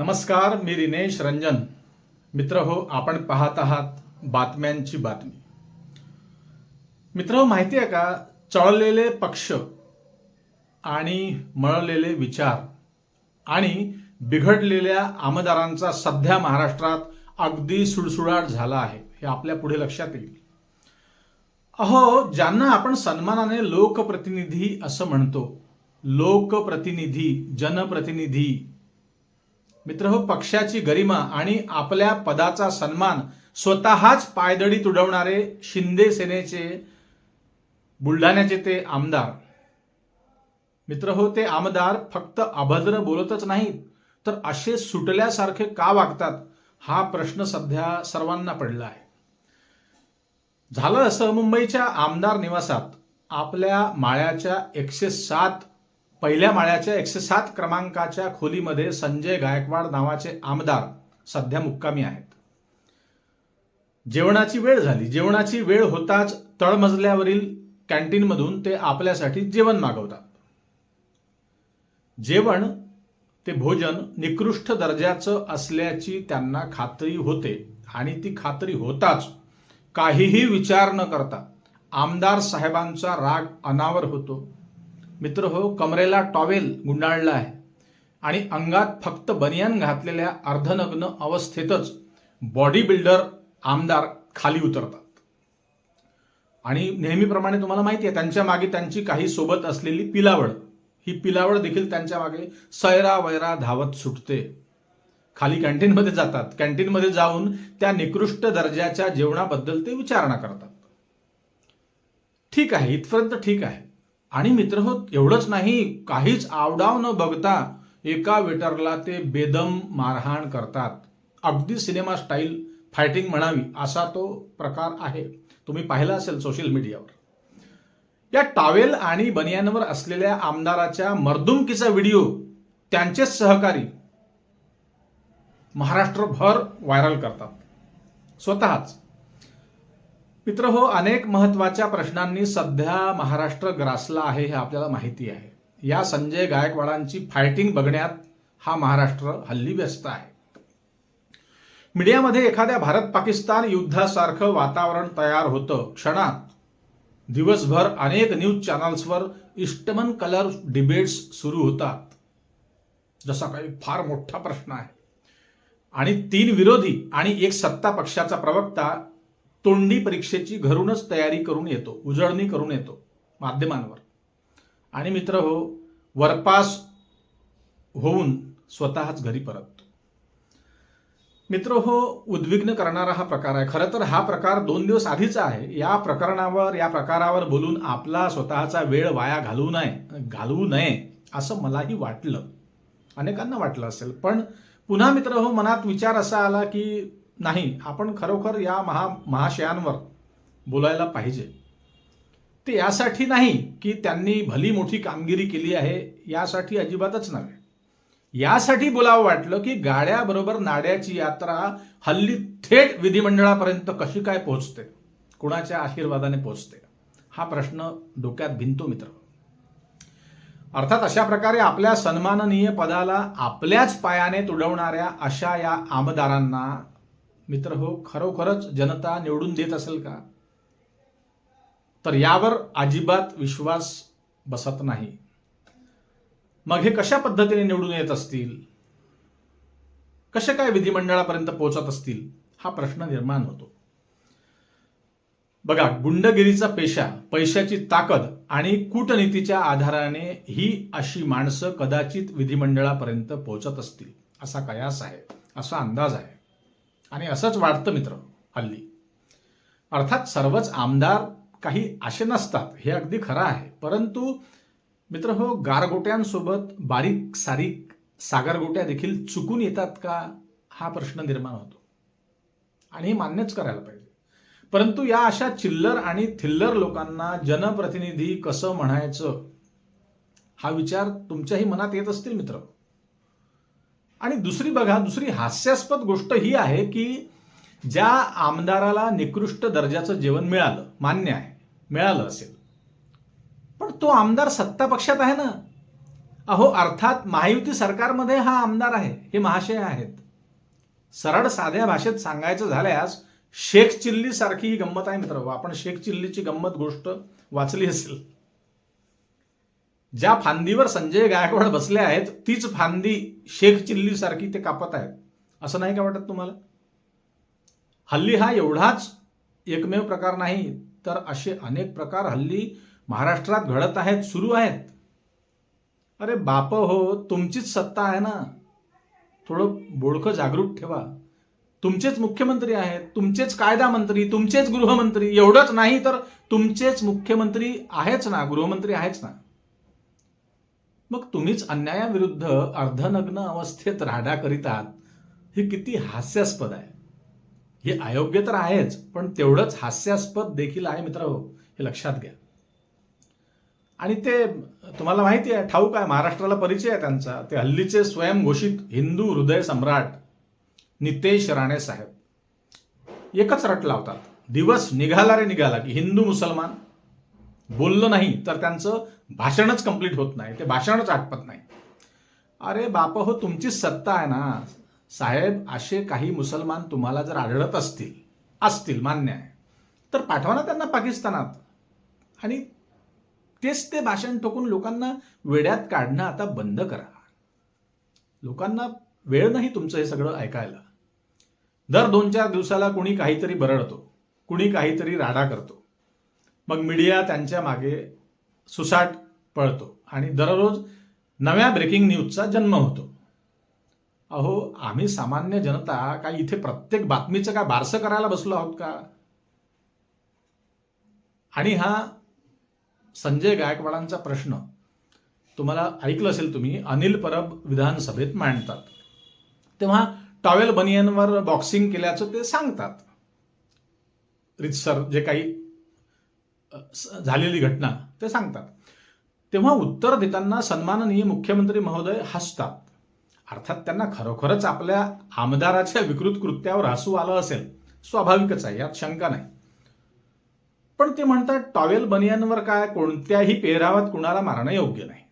नमस्कार मी रिनेश रंजन. मित्र हो आपण पाहत आहात बातम्यांची बातमी. मित्र हो माहिती आहे का? चळलेले पक्ष आणि मळलेले विचार आणि बिघडलेल्या आमदारांचा सध्या महाराष्ट्रात अगदी सुळसुळाट झाला आहे हे आपल्या पुढे लक्षात येईल. अहो ज्यांना आपण सन्मानाने लोकप्रतिनिधी असं म्हणतो लोकप्रतिनिधी जनप्रतिनिधी मित्र हो पक्षाची गरिमा आणि आपल्या पदाचा सन्मान स्वतःच पायदळी तुडवणारे शिंदे सेनेचे बुलढाण्याचे ते आमदार. मित्र हो ते आमदार फक्त अभद्र बोलतच नाहीत तर असे सुटल्यासारखे का वागतात हा प्रश्न सध्या सर्वांना पडला आहे. झालं असं मुंबईच्या आमदार निवासात. आपल्या माळ्याच्या एकशे सात पहिल्या माळ्याच्या एकशे सात क्रमांकाच्या खोलीमध्ये संजय गायकवाड नावाचे आमदार सध्या मुक्कामी आहेत. जेवणाची वेळ झाली. जेवणाची वेळ होताच तळमजल्यावरील कॅन्टीनमधून ते आपल्यासाठी जेवण मागवतात. जेवण ते भोजन निकृष्ट दर्जाचं असल्याची त्यांना खात्री होते आणि ती खात्री होताच काहीही विचार न करता आमदार साहेबांचा राग अनावर होतो. मित्र हो कमरेला टॉवेल गुंडाळला आहे. आणि अंगात फक्त बनियान घातलेल्या अर्धनग्न अवस्थेतच बॉडी बिल्डर आमदार खाली उतरतात. आणि नेहमीप्रमाणे तुम्हाला माहिती आहे त्यांच्या मागे त्यांची काही सोबत असलेली पिलावळ. ही पिलावळ देखील त्यांच्या मागे सैरा वैरा धावत सुटते. खाली कॅन्टीनमध्ये जातात. कॅन्टीनमध्ये जाऊन त्या निकृष्ट दर्जाच्या जेवणाबद्दल ते विचारणा करतात. ठीक आहे इथपर्यंत ठीक आहे. आणि मित्र हो एवढंच नाही काहीच आवडाव न बघता एका वेटरला ते बेदम मारहाण करतात. अगदी सिनेमा स्टाईल फायटिंग म्हणावी असा तो प्रकार आहे. तुम्ही पाहिला असेल सोशल मीडियावर. या टावेल आणि बनियानवर असलेल्या आमदाराच्या मर्दुमकीचा व्हिडिओ त्यांचेच सहकारी महाराष्ट्रभर व्हायरल करतात. स्वतःच. मित्र हो अनेक महत्त्वाच्या प्रश्नांनी सध्या महाराष्ट्र ग्रासला आहे हे आपल्याला माहिती आहे. या संजय गायकवाडांची फायटिंग बघण्यात हा महाराष्ट्र हल्ली व्यस्त आहे. मीडियामध्ये एखाद्या भारत पाकिस्तान युद्धासारखं वातावरण तयार होतं क्षणात. दिवसभर अनेक न्यूज चॅनल्सवर इष्टमन कलर डिबेट्स सुरू होतात. जसा काही फार मोठा प्रश्न आहे. आणि तीन विरोधी आणि एक सत्ता पक्षाचा प्रवक्ता तोंडी परीक्षेची घरूनच तयारी करून येतो उजळणी करून येतो माध्यमांवर. आणि मित्र हो वरपास होऊन स्वतःच घरी परततो मित्र हो उद्विग्न करणारा हा प्रकार आहे. खरं तर हा प्रकार दोन दिवस आधीचा आहे. या प्रकरणावर या प्रकारावर बोलून आपला स्वतःचा वेळ वाया घालवू नये घालवू नये असं मलाही वाटलं. अनेकांना वाटलं असेल. पण पुन्हा मित्र हो मनात विचार असा आला की नाही आपण खरोखर या महा महाशयांवर बोलायला पाहिजे. ते यासाठी नाही की त्यांनी भली मोठी कामगिरी केली आहे यासाठी अजिबातच नव्हे. यासाठी बोलावं वाटलं की गाड्याबरोबर नाड्याची यात्रा हल्ली थेट विधिमंडळापर्यंत कशी काय पोहोचते? कुणाच्या आशीर्वादाने पोहोचते? हा प्रश्न डोक्यात भिंतो मित्र. अर्थात अशा प्रकारे आपल्या सन्माननीय पदाला आपल्याच पायाने तुडवणाऱ्या अशा या आमदारांना मित्र हो खरोखरच जनता निवडून देत असेल का? तर यावर अजिबात विश्वास बसत नाही. मग हे कशा पद्धतीने निवडून येत असतील? कसे काय विधिमंडळापर्यंत पोहोचत असतील? हा प्रश्न निर्माण होतो. बघा गुंडगिरीचा पेशा पैशाची ताकद आणि कूटनीतीच्या आधाराने ही अशी माणसं कदाचित विधिमंडळापर्यंत पोहोचत असतील असा कयास आहे असा अंदाज आहे. आणि असंच वाटतं मित्र हल्ली. अर्थात सर्वच आमदार काही असे नसतात हे अगदी खरं आहे. परंतु मित्र हो गारगोट्यांसोबत बारीक सारीक सागरगोट्या देखील चुकून येतात का हा प्रश्न निर्माण होतो. आणि हे मान्यच करायला पाहिजे. परंतु या अशा चिल्लर आणि थिल्लर लोकांना जनप्रतिनिधी कसं म्हणायचं हा विचार तुमच्याही मनात येत असतील मित्र. आणि दुसरी बघा दुसरी हास्यास्पद गोष्ट ही आहे की ज्या आमदाराला निकृष्ट दर्जाचं जेवण मिळालं मान्य आहे मिळालं असेल पण तो आमदार सत्ता पक्षात आहे ना? अहो अर्थात महायुती सरकारमध्ये हा आमदार आहे हे महाशय आहेत. सरळ साध्या भाषेत सांगायचं झाल्यास शेख चिल्ली सारखी ही गंमत आहे मित्र. आपण शेख चिल्लीची गंमत गोष्ट वाचली असेल. ज्या फांदीवर संजय गायकवाड बसले आहेत तीच फांदी शेख चिल्ली सारखी ते कापत आहेत. असं नाही का वाटत तुम्हाला? हल्ली हा एवढाच एकमेव प्रकार नाही तर असे अनेक प्रकार हल्ली महाराष्ट्रात घडत आहेत सुरू आहेत. अरे बाप हो तुमचीच सत्ता आहे ना. थोडं बोडखं जागरूक ठेवा. तुमचेच मुख्यमंत्री आहेत तुमचेच कायदा मंत्री तुमचेच गृहमंत्री एवढंच नाही तर तुमचेच मुख्यमंत्री आहेच ना गृहमंत्री आहेच ना. मग तुम्हीच अन्यायाविरुद्ध अर्धनग्न अवस्थेत राडा करीत आहात हे किती हास्यास्पद आहे. हे अयोग्य तर आहेच पण तेवढंच हास्यास्पद देखील आहे मित्र हे लक्षात घ्या. आणि ते तुम्हाला माहिती आहे ठाऊक आहे महाराष्ट्राला परिचय आहे त्यांचा. ते हल्लीचे स्वयंघोषित हिंदू हृदय सम्राट नितेश राणे साहेब. एकच रट लावतात. दिवस निघाला रे निघाला की हिंदू मुसलमान बोललं नाही तर त्यांचं भाषणच कंप्लीट होत नाही. ते भाषणच आटपत नाही. अरे बाप हो तुमचीच सत्ता आहे ना. साहेब असे काही मुसलमान तुम्हाला जर आढळत असतील असतील मान्य आहे तर पाठवा ना त्यांना पाकिस्तानात. आणि तेच ते भाषण ठोकून लोकांना वेड्यात काढणं आता बंद करा. लोकांना वेळ नाही तुमचं हे सगळं ऐकायला. दर दोन चार दिवसाला कुणी काहीतरी बरडतो कुणी काहीतरी राडा करतो. मग मीडिया त्यांच्या मागे सुसाट पळतो. आणि दररोज नव्या ब्रेकिंग न्यूजचा जन्म होतो. अहो आम्ही सामान्य जनता काय इथे प्रत्येक बातमीचं काय बारसं करायला बसलो आहोत का? आणि हा संजय गायकवाडांचा प्रश्न. तुम्हाला ऐकलं असेल तुम्ही अनिल परब विधानसभेत मांडतात. तेव्हा टॉवेल बनियनवर बॉक्सिंग केल्याचं ते सांगतात. रितसर जे काही झालेली घटना ते सांगतात. तेव्हा उत्तर देताना सन्माननीय मुख्यमंत्री महोदय हसतात. अर्थात त्यांना खरोखरच आपल्या आमदाराच्या विकृत कृत्यावर हसू आलं असेल. स्वाभाविकच आहे यात शंका नाही. पण ते म्हणतात टॉवेल बनियांवर काय कोणत्याही पेहरावात कुणाला मारणं योग्य नाही.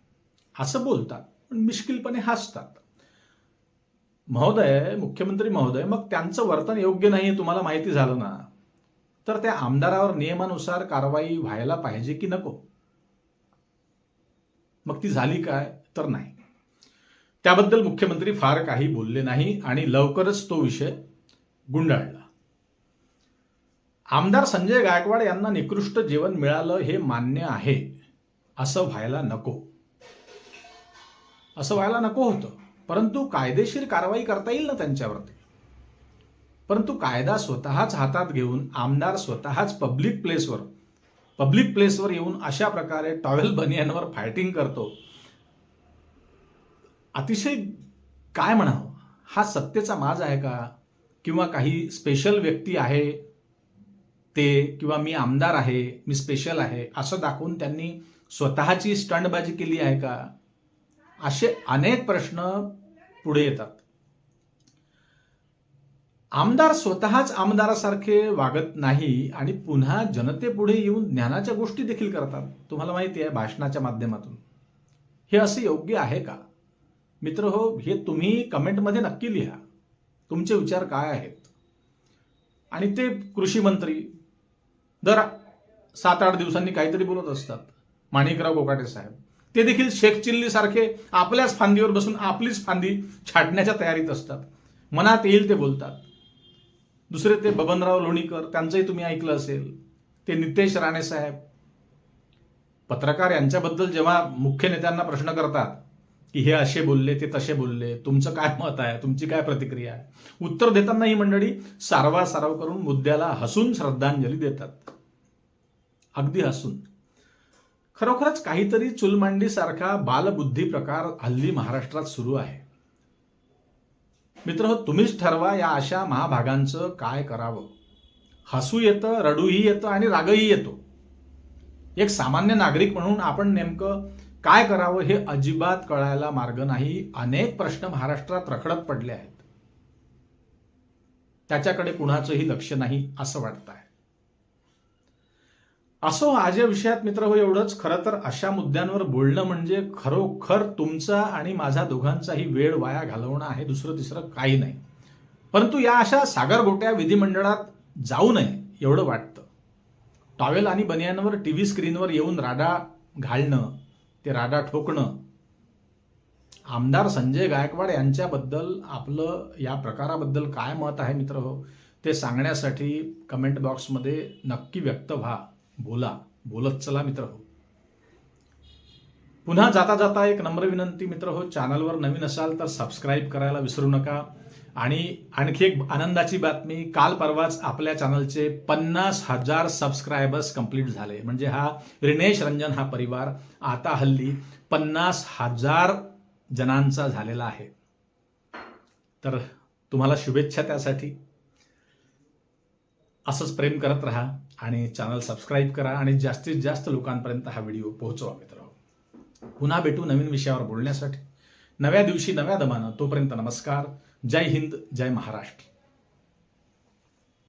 असं बोलतात पण मिश्किलपणे हसतात. महोदय मुख्यमंत्री महोदय मग त्यांचं वर्तन योग्य नाही तुम्हाला माहिती झालं ना? तर त्या आमदारावर नियमानुसार कारवाई व्हायला पाहिजे की नको? मग ती झाली काय? तर नाही. त्याबद्दल मुख्यमंत्री फार काही बोलले नाही आणि लवकरच तो विषय गुंडाळला. आमदार संजय गायकवाड यांना निकृष्ट जेवण मिळालं हे मान्य आहे. असं व्हायला नको. असं व्हायला नको होतं. परंतु कायदेशीर कारवाई करता येईल ना त्यांच्यावरती? परंतु कायदा स्वतःच हातात घेऊन आमदार स्वतःच पब्लिक प्लेसवर पब्लिक प्लेसवर येऊन अशा प्रकारे टॉवेल बनियनवर फायटिंग करतो. अतिशय काय म्हणावं? हा सत्तेचा माज आहे का? किंवा काही स्पेशल व्यक्ती आहे ते? किंवा मी आमदार आहे मी स्पेशल आहे? असं दाखवून त्यांनी स्वतःची स्टंटबाजी केली आहे का? असे अनेक प्रश्न पुढे येतात. आमदार स्वतःच आमदारासारखे वागत नाही आणि पुन्हा जनतेपुढे येऊन ज्ञानाच्या गोष्टी देखील करतात. तुम्हाला माहिती आहे भाषणाच्या माध्यमातून. हे असं योग्य आहे का? मित्र हो हे तुम्ही कमेंटमध्ये नक्की लिहा. तुमचे विचार काय आहेत? आणि ते कृषी मंत्री दर सात आठ दिवसांनी काहीतरी बोलत असतात. माणिकराव गोकाटे साहेब. ते देखील शेख चिल्ली सारखे आपल्याच फांदीवर बसून आपलीच फांदी छाटण्याच्या तयारीत असतात. मनात येईल ते बोलतात. दुसरे ते बबनराव लोणीकर त्यांचंही तुम्ही ऐकलं असेल. ते नितेश राणे साहेब. पत्रकार यांच्याबद्दल जेव्हा मुख्य नेत्यांना प्रश्न करतात की हे असे बोलले ते तसे बोलले तुमचं काय मत आहे तुमची काय प्रतिक्रिया आहे? उत्तर देताना ही मंडळी सारवा सारव करून मुद्द्याला हसून श्रद्धांजली देतात. अगदी हसून. खरोखरच काहीतरी चुलमांडीसारखा बालबुद्धी प्रकार हल्ली महाराष्ट्रात सुरू आहे. मित्र तुम्हीच ठरवा या अशा महाभागांचं काय करावं. हसू येतं रडूही येतं आणि रागही येतो. एक सामान्य नागरिक म्हणून आपण नेमकं काय करावं हे अजिबात कळायला मार्ग नाही. अनेक प्रश्न महाराष्ट्रात रखडत पडले आहेत. त्याच्याकडे कुणाचंही लक्ष नाही असं वाटत आहे असो आज या विषयात मित्र हो एवढंच खरं तर अशा मुद्द्यांवर बोलणं म्हणजे खरोखर तुमचा आणि माझा दोघांचाही वेळ वाया घालवणं आहे दुसरं तिसरं काही नाही. परंतु या अशा सागरगोट्या विधिमंडळात जाऊ नये एवढं वाटतं. टॉवेल आणि बनियांवर टीव्ही स्क्रीनवर येऊन राडा घालणं ते राडा ठोकणं. आमदार संजय गायकवाड यांच्याबद्दल आपलं या प्रकाराबद्दल काय मत आहे मित्र हो ते सांगण्यासाठी कमेंट बॉक्समध्ये नक्की व्यक्त व्हा. बोला बोलत चला मित्र हो. पुन्हा जाता जाता एक नम्र विनंती मित्र हो चॅनलवर नवीन असाल तर सबस्क्राईब करायला विसरू नका. आणि आणखी एक आनंदाची बातमी काल परवाच आपल्या चॅनलचे पन्नास हजार सबस्क्रायबर्स कंप्लीट झाले. म्हणजे हा रिनेश रंजन हा परिवार आता हल्ली पन्नास हजार जणांचा झालेला आहे. तर तुम्हाला शुभेच्छा त्यासाठी. असंच प्रेम करत राहा आणि चॅनल सबस्क्राईब करा आणि जास्तीत जास्त लोकांपर्यंत हा व्हिडिओ पोहोचवा मित्र पुन्हा भेटू नवीन विषयावर बोलण्यासाठी. नव्या दिवशी नव्या दमानं तोपर्यंत नमस्कार. जय हिंद जय महाराष्ट्र.